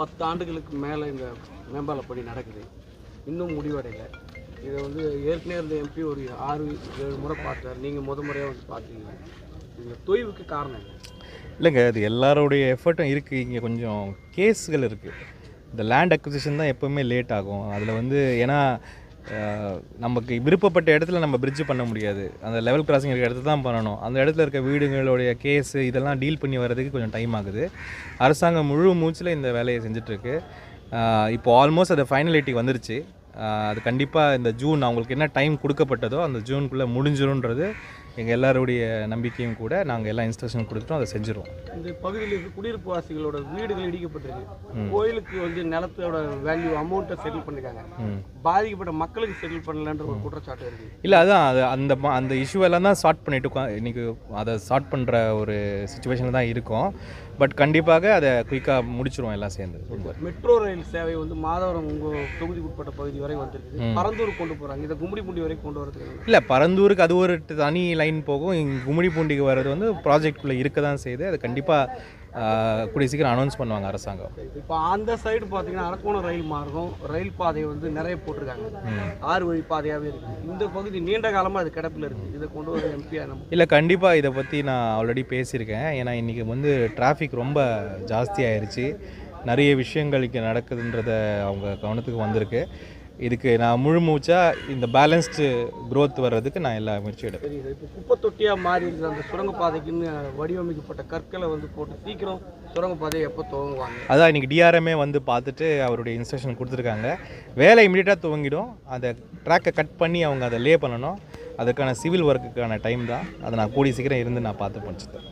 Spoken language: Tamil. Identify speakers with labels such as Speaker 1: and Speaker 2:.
Speaker 1: பத்து ஆண்டுகளுக்கு மேலே இந்த மேம்பால பணி நடக்குது. இன்னும் முடிவடையலை. இதை வந்து ஏற்கனவே இருந்த எம்பி ஒரு ஆறு ஏழு முறை பார்த்தார். நீங்கள் முத முறையாக வந்து பார்த்தீங்க. இந்த தொய்வுக்கு காரணம் என்ன?
Speaker 2: இல்லைங்க அது எல்லாருடைய எஃபர்ட்டும் இருக்குது இங்கே கொஞ்சம் கேஸுகள் இருக்குது இந்த லேண்ட் அக்விசிஷன் தான் எப்போவுமே லேட் ஆகும். அதில் வந்து ஏன்னா நமக்கு விருப்பப்பட்ட இடத்துல நம்ம பிரிட்ஜ் பண்ண முடியாது. அந்த லெவல் கிராசிங் இருக்க இடத்துல தான் பண்ணணும். அந்த இடத்துல இருக்க வீடுகளுடைய கேஸு இதெல்லாம் டீல் பண்ணி வர்றதுக்கு கொஞ்சம் டைம் ஆகுது. அரசாங்கம் முழு மூச்சில் இந்த வேலையை செஞ்சிட்ருக்கு இப்போ ஆல்மோஸ்ட் அது ஃபைனலிட்டி வந்துருச்சு. அது கண்டிப்பாக இந்த ஜூன் அவங்களுக்கு என்ன டைம் கொடுக்கப்பட்டதோ அந்த ஜூனுக்குள்ளே முடிஞ்சிரும்ன்றது எங்கள் எல்லாருடைய நம்பிக்கையும் கூட நாங்கள் எல்லா இன்ஸ்ட்ரக்ஷன் கொடுத்துட்டோம் அதை செஞ்சிருவோம்.
Speaker 1: இந்த பகுதியில் இருக்க குடியிருப்பு வாசிகளோட வீடுகள் இடிக்கப்பட்டிருக்கு கோயிலுக்கு வந்து நிலத்தோட வேல்யூ அமௌண்ட்டை செட்டில் பண்ணிருக்காங்க பாதிக்கப்பட்ட மக்களுக்கு செட்டில் பண்ணலன்ற ஒரு குற்றச்சாட்டு இருக்கு.
Speaker 2: இல்லை அதான் அது அந்த அந்த இஷ்யூ எல்லாம் தான் சார்ட் பண்ணிட்டு இன்னைக்கு அதை சார்ட் பண்ணுற ஒரு சுச்சுவேஷனில் தான் இருக்கோம். பட் கண்டிப்பாக அதை குயிக்காக முடிச்சிருவோம் எல்லாம் சேர்ந்து.
Speaker 1: மெட்ரோ ரயில் சேவை வந்து மாதவரம் உங்கள் தொகுதிக்கு உட்பட்ட பகுதி வரை வந்திருக்கு பரந்தூர் கொண்டு போகிறாங்க இதை கும்மிடிப்பூண்டி வரைக்கும் கொண்டு வரதுக்கு
Speaker 2: இல்லை பரந்தூருக்கு அது ஒரு தனி லைன் போகும். கும்மிடிப்பூண்டிக்கு வர்றது வந்து ப்ராஜெக்ட்குள்ளே இருக்க தான் செய்யுது. அது கண்டிப்பாக கூடிய சீக்கிரம் அனௌன்ஸ் பண்ணுவாங்க அரசாங்கம்.
Speaker 1: இப்போ அந்த சைடு பார்த்தீங்கன்னா அரக்கோணம் ரயில் மார்க்கம் ரயில் பாதை வந்து நிறைய போட்டிருக்காங்க. ஆறு வழி பாதையாகவே இருக்கு. இந்த பகுதி நீண்ட காலமாக அது கிடப்பில் இருக்கு. இதை கொண்டு வர எம்பியா நம்ம?
Speaker 2: இல்லை கண்டிப்பாக இதை பற்றி நான் ஆல்ரெடி பேசியிருக்கேன். ஏன்னா இன்றைக்கி வந்து டிராஃபிக் ரொம்ப ஜாஸ்தி ஆயிருச்சு. நிறைய விஷயங்கள் இங்கே நடக்குதுன்றத அவங்க கவனத்துக்கு வந்திருக்கு. இதுக்கு நான் முழு மூச்சாக இந்த பேலன்ஸ்டு growth வர்றதுக்கு நான் எல்லா முயற்சியும் எடுப்பேன்.
Speaker 1: இப்போ குப்பை தொட்டியாக மாறி இருக்கிற அந்த சுரங்கப்பாதைக்குன்னு வடிவமைக்கப்பட்ட கற்களை வந்து போட்டு சீக்கிரம் சுரங்கப்பாதையை எப்போ துவங்குவாங்க?
Speaker 2: அதான் இன்றைக்கி டிஆர்எம்ஏ வந்து பார்த்துட்டு அவருடைய இன்ஸ்ட்ரக்ஷன் கொடுத்துருக்காங்க. வேலை இமீடியட்டாக துவங்கிடும். அந்த ட்ராக்கை கட் பண்ணி அவங்க அதை லே பண்ணணும். அதுக்கான சிவில் ஒர்க்குக்கான டைம் தான். அதை நான் கூடிய சீக்கிரம் இருந்து நான் பார்த்து முடிச்சுட்டேன்.